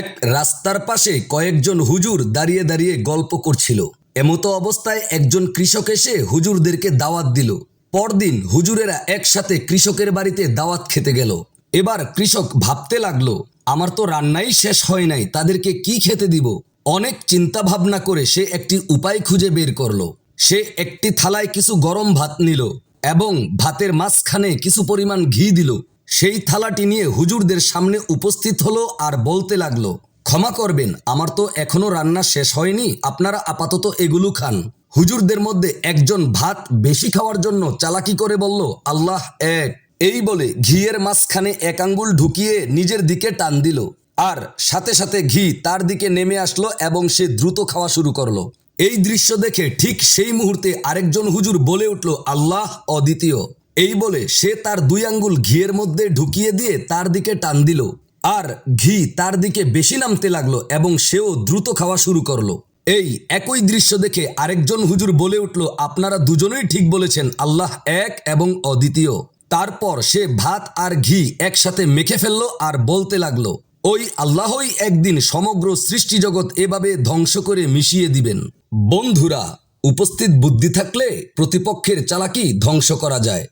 এক রাস্তার পাশে কয়েকজন হুজুর দাঁড়িয়ে দাঁড়িয়ে গল্প করছিল। এমতো অবস্থায় একজন কৃষক এসে হুজুরদেরকে দাওয়াত দিল। পরদিন হুজুরেরা একসাথে কৃষকের বাড়িতে দাওয়াত খেতে গেল। এবার কৃষক ভাবতে লাগল, আমার তো রান্নাই শেষ হয় নাই, তাদেরকে কি খেতে দিব? অনেক চিন্তা ভাবনা করে সে একটি উপায় খুঁজে বের করল। সে একটি থালায় কিছু গরম ভাত নিল এবং ভাতের মাঝখানে কিছু পরিমাণ ঘি দিল। সেই থালাটি নিয়ে হুজুরদের সামনে উপস্থিত হলো আর বলতে লাগল, ক্ষমা করবেন, আমার তো এখনও রান্না শেষ হয়নি, আপনারা আপাতত এগুলো খান। হুজুরদের মধ্যে একজন ভাত বেশি খাওয়ার জন্য চালাকি করে বলল, আল্লাহ এক। এই বলে ঘিয়ের মাঝখানে এক আঙ্গুল ঢুকিয়ে নিজের দিকে টান দিল আর সাথে সাথে ঘি তার দিকে নেমে আসলো এবং সে দ্রুত খাওয়া শুরু করল। এই দৃশ্য দেখে ঠিক সেই মুহূর্তে আরেকজন হুজুর বলে উঠল, আল্লাহ অদ্বিতীয়। এই বলে সে তার দুই আঙ্গুল ঘিয়ের মধ্যে ঢুকিয়ে দিয়ে তার দিকে টান দিল। আর ঘি তার দিকে বেশি নামতে লাগল এবং সেও দ্রুত খাওয়া শুরু করল। এই একই দৃশ্য দেখে আরেকজন হুজুর বলে উঠল, আপনারা দুজনেই ঠিক বলেছেন, আল্লাহ এক এবং অদ্বিতীয়। তারপর সে ভাত আর ঘি একসাথে মেখে ফেলল আর বলতে লাগল, ওই আল্লাহই একদিন সমগ্র সৃষ্টি জগৎ এভাবে ধ্বংস করে মিশিয়ে দিবেন। বন্ধুরা, উপস্থিত বুদ্ধি থাকলে প্রতিপক্ষের চালাকি ধ্বংস করা যায়।